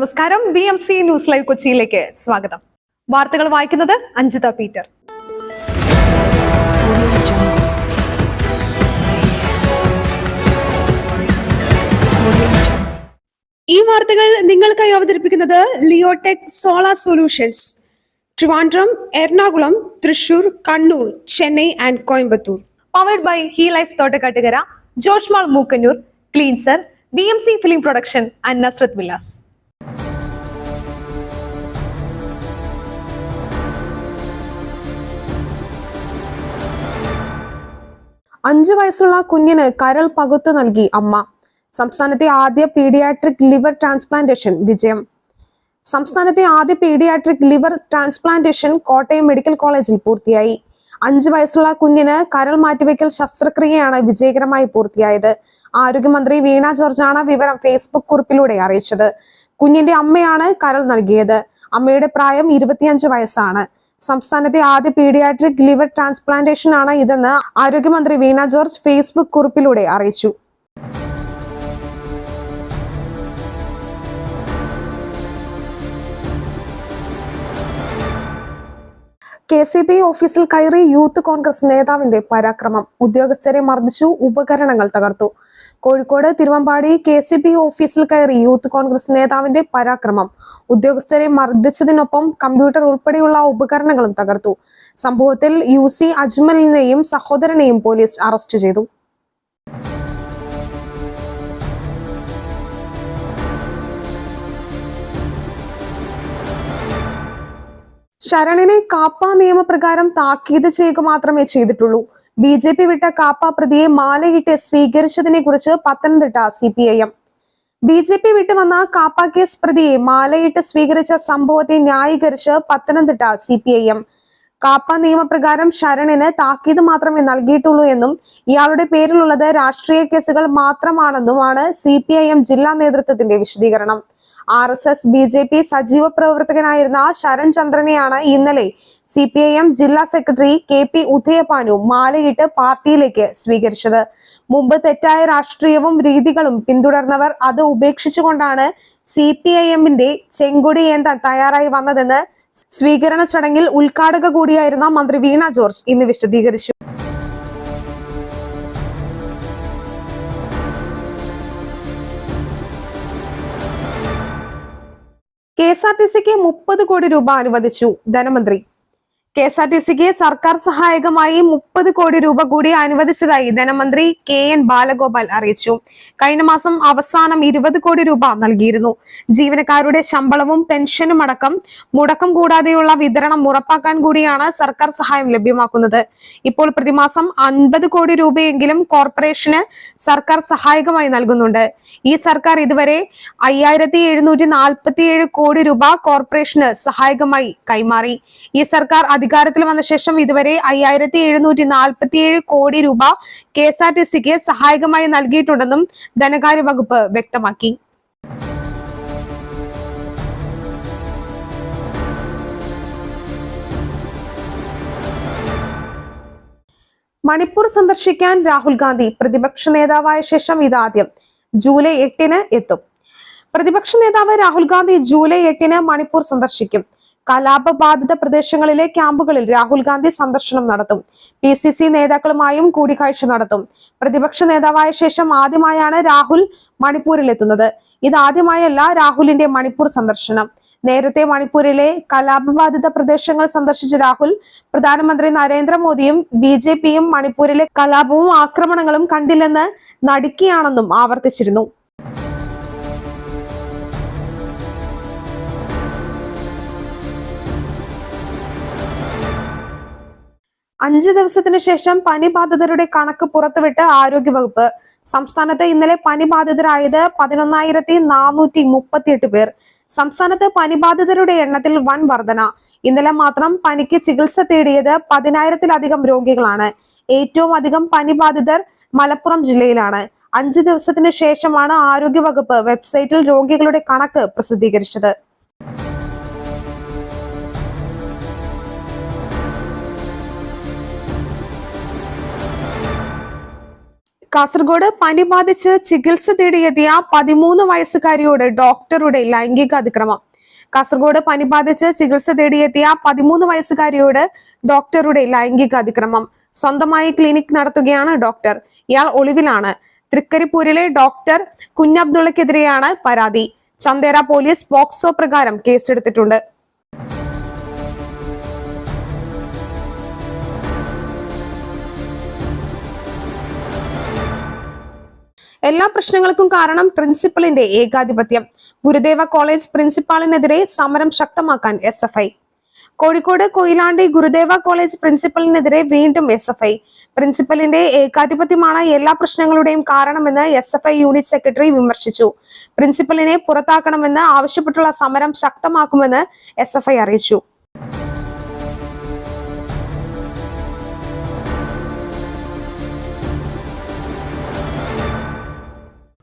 നമസ്കാരം. B M C news live കൊച്ചിയിലേക്ക് സ്വാഗതം. വാർത്തകൾ വായിക്കുന്നത് അഞ്ജിത പീറ്റർ. ഈ വാർത്തകൾ നിങ്ങൾക്കായി അവതരിപ്പിക്കുന്നത് Leotech solar solutions. Trivandrum Ernakulam Thrissur Kannur Chennai and Coimbatore. Powered by he life Thottakkattukara ജോഷ്മാൾ Mookkannoor cleanser B M C film production and Nazrath Vilas. അഞ്ചു വയസ്സുള്ള കുഞ്ഞിന് കരൾ പകുത്തു നൽകി അമ്മ. സംസ്ഥാനത്തെ ആദ്യ പീഡിയാട്രിക് ലിവർ ട്രാൻസ്പ്ലാന്റേഷൻ വിജയം. സംസ്ഥാനത്തെ ആദ്യ paediatric liver transplantation Kottayam medical കോളേജിൽ പൂർത്തിയായി. അഞ്ചു വയസ്സുള്ള കുഞ്ഞിന് കരൾ മാറ്റിവെക്കൽ ശസ്ത്രക്രിയയാണ് വിജയകരമായി പൂർത്തിയായത്. ആരോഗ്യമന്ത്രി വീണ ജോർജാണ് വിവരം ഫേസ്ബുക്ക് കുറിപ്പിലൂടെ അറിയിച്ചത്. കുഞ്ഞിന്റെ അമ്മയാണ് കരൾ നൽകിയത്. അമ്മയുടെ പ്രായം ഇരുപത്തിയഞ്ച് വയസ്സാണ്. സംസ്ഥാനത്തെ ആദ്യ പീഡിയാട്രിക് ലിവർ ട്രാൻസ്പ്ലാന്റേഷൻ ആണ് ഇതെന്ന് ആരോഗ്യമന്ത്രി വീണ ജോർജ് ഫേസ്ബുക്ക് കുറിപ്പിലൂടെ അറിയിച്ചു. കെ സി ബി ഓഫീസിൽ കയറി യൂത്ത് കോൺഗ്രസ് നേതാവിന്റെ പരാക്രമം. ഉദ്യോഗസ്ഥരെ മർദ്ദിച്ചു ഉപകരണങ്ങൾ തകർത്തു. Kozhikode Thiruvambady K C B ഓഫീസിൽ കയറി യൂത്ത് കോൺഗ്രസ് നേതാവിന്റെ പരാക്രമം. ഉദ്യോഗസ്ഥരെ മർദ്ദിച്ചതിനൊപ്പം കമ്പ്യൂട്ടർ ഉൾപ്പെടെയുള്ള ഉപകരണങ്ങളും തകർത്തു. സംഭവത്തിൽ യു സി അജ്മലിനെയും സഹോദരനെയും പോലീസ് അറസ്റ്റ് ചെയ്തു. ശരണിനെ കാപ്പ നിയമപ്രകാരം താക്കീത് ചെയ്യുക മാത്രമേ ചെയ്തിട്ടുള്ളൂ. ബി ജെ പി വിട്ട കാപ്പ പ്രതിയെ മാലയിട്ട് സ്വീകരിച്ചതിനെ കുറിച്ച് Pathanamthitta C P I M. B J P വിട്ടു വന്ന കാപ്പ കേസ് പ്രതിയെ മാലയിട്ട് സ്വീകരിച്ച സംഭവത്തെ ന്യായീകരിച്ച് Pathanamthitta C P I M. KAAPA നിയമപ്രകാരം ശരണിന് താക്കീത് മാത്രമേ നൽകിയിട്ടുള്ളൂ എന്നും ഇയാളുടെ പേരിലുള്ളത് രാഷ്ട്രീയ കേസുകൾ മാത്രമാണെന്നുമാണ് സി പി ഐ എം ജില്ലാ നേതൃത്വത്തിന്റെ വിശദീകരണം. R S S B J P സജീവ പ്രവർത്തകനായിരുന്ന ശരൺ ചന്ദ്രനെയാണ് ഇന്നലെ സി പി ഐ എം ജില്ലാ സെക്രട്ടറി കെ പി ഉദയപാനു മാലയിട്ട് പാർട്ടിയിലേക്ക് സ്വീകരിച്ചത്. മുമ്പ് തെറ്റായ രാഷ്ട്രീയവും രീതികളും പിന്തുടർന്നവർ അത് ഉപേക്ഷിച്ചുകൊണ്ടാണ് സി പി ഐ എമ്മിന്റെ ചെങ്കൊടി ഏന്താൻ തയ്യാറായി വന്നതെന്ന് സ്വീകരണ ചടങ്ങിൽ ഉദ്ഘാടക കൂടിയായിരുന്ന മന്ത്രി വീണ ജോർജ് ഇന്ന് വിശദീകരിച്ചു. കെ എസ് ആർ ടി സിക്ക് മുപ്പത് കോടി രൂപ അനുവദിച്ചു ധനമന്ത്രി. കെ എസ് ആർ ടി സിക്ക് സർക്കാർ സഹായകമായി മുപ്പത് കോടി രൂപ കൂടി അനുവദിച്ചതായി ധനമന്ത്രി കെ എൻ ബാലഗോപാൽ അറിയിച്ചു. കഴിഞ്ഞ മാസം അവസാനം ഇരുപത് കോടി രൂപ നൽകിയിരുന്നു. ജീവനക്കാരുടെ ശമ്പളവും പെൻഷനും അടക്കം മുടക്കം കൂടാതെയുള്ള വിതരണം ഉറപ്പാക്കാൻ കൂടിയാണ് സർക്കാർ സഹായം ലഭ്യമാക്കുന്നത്. ഇപ്പോൾ പ്രതിമാസം അൻപത് കോടി രൂപയെങ്കിലും കോർപ്പറേഷന് സർക്കാർ സഹായകമായി നൽകുന്നുണ്ട്. ഈ സർക്കാർ ഇതുവരെ അയ്യായിരത്തി എഴുന്നൂറ്റി നാൽപ്പത്തിയേഴ് കോടി രൂപ കോർപ്പറേഷന് സഹായകമായി കൈമാറി. ഈ സർക്കാർ അധികാരത്തിൽ വന്ന ശേഷം ഇതുവരെ അയ്യായിരത്തി എഴുന്നൂറ്റി നാൽപ്പത്തിയേഴ് കോടി രൂപ കെ എസ് ആർ ടി സിക്ക് സഹായകമായി നൽകിയിട്ടുണ്ടെന്നും ധനകാര്യ വകുപ്പ് വ്യക്തമാക്കി. മണിപ്പൂർ സന്ദർശിക്കാൻ രാഹുൽ ഗാന്ധി പ്രതിപക്ഷ നേതാവായ ശേഷം ഇതാദ്യം ജൂലൈ എട്ടിന് എത്തും. പ്രതിപക്ഷ നേതാവ് രാഹുൽ ഗാന്ധി ജൂലൈ എട്ടിന് മണിപ്പൂർ സന്ദർശിക്കും. കലാപബാധിത പ്രദേശങ്ങളിലെ ക്യാമ്പുകളിൽ രാഹുൽ ഗാന്ധി സന്ദർശനം നടത്തും. പി സി സി നേതാക്കളുമായും കൂടിക്കാഴ്ച നടത്തും. പ്രതിപക്ഷ നേതാവായ ശേഷം ആദ്യമായാണ് രാഹുൽ മണിപ്പൂരിലെത്തുന്നത്. ഇതാദ്യമായല്ല രാഹുലിന്റെ മണിപ്പൂർ സന്ദർശനം. നേരത്തെ മണിപ്പൂരിലെ കലാപബാധിത പ്രദേശങ്ങൾ സന്ദർശിച്ച രാഹുൽ പ്രധാനമന്ത്രി നരേന്ദ്രമോദിയും ബി ജെ പിയും മണിപ്പൂരിലെ കലാപവും ആക്രമണങ്ങളും കണ്ടില്ലെന്ന് നടുക്കിയാണെന്നും ആവർത്തിച്ചിരുന്നു. അഞ്ച് ദിവസത്തിന് ശേഷം പനി ബാധിതരുടെ കണക്ക് പുറത്തുവിട്ട് ആരോഗ്യവകുപ്പ്. സംസ്ഥാനത്ത് ഇന്നലെ പനി ബാധിതരായത് പതിനൊന്നായിരത്തി നാനൂറ്റി മുപ്പത്തിയെട്ട് പേർ. സംസ്ഥാനത്ത് പനിബാധിതരുടെ എണ്ണത്തിൽ വൻ വർധന. ഇന്നലെ മാത്രം പനിക്ക് ചികിത്സ തേടിയത് പതിനായിരത്തിലധികം രോഗികളാണ്. ഏറ്റവും അധികം പനിബാധിതർ മലപ്പുറം ജില്ലയിലാണ്. അഞ്ച് ദിവസത്തിന് ശേഷമാണ് ആരോഗ്യവകുപ്പ് വെബ്സൈറ്റിൽ രോഗികളുടെ കണക്ക് പ്രസിദ്ധീകരിച്ചത്. കാസർഗോഡ് പനി ബാധിച്ച് ചികിത്സ തേടിയെത്തിയ പതിമൂന്ന് വയസ്സുകാരിയോട് ഡോക്ടറുടെ ലൈംഗിക അതിക്രമം. കാസർഗോഡ് പനി ബാധിച്ച് ചികിത്സ തേടിയെത്തിയ പതിമൂന്ന് വയസ്സുകാരിയോട് ഡോക്ടറുടെ ലൈംഗിക അതിക്രമം. സ്വന്തമായി ക്ലിനിക് നടത്തുകയാണ് ഡോക്ടർ. ഇയാൾ ഒളിവിലാണ്. തൃക്കരിപ്പൂരിലെ ഡോക്ടർ കുഞ്ഞബ്ദുള്ളക്കെതിരെയാണ് പരാതി. ചന്തേര പോലീസ് പോക്സോ പ്രകാരം കേസെടുത്തിട്ടുണ്ട്. എല്ലാ പ്രശ്നങ്ങൾക്കും കാരണം പ്രിൻസിപ്പലിന്റെ ഏകാധിപത്യം. ഗുരുദേവ കോളേജ് പ്രിൻസിപ്പാളിനെതിരെ സമരം ശക്തമാക്കാൻ എസ് കോഴിക്കോട് കൊയിലാണ്ടി ഗുരുദേവ കോളേജ് പ്രിൻസിപ്പലിനെതിരെ വീണ്ടും എസ് എഫ് ഐ പ്രിൻസിപ്പലിന്റെ ഏകാധിപത്യമാണ് എല്ലാ പ്രശ്നങ്ങളുടെയും കാരണമെന്ന് S F I unit secretary വിമർശിച്ചു. പ്രിൻസിപ്പലിനെ പുറത്താക്കണമെന്ന് ആവശ്യപ്പെട്ടുള്ള സമരം ശക്തമാക്കുമെന്ന് എസ് അറിയിച്ചു.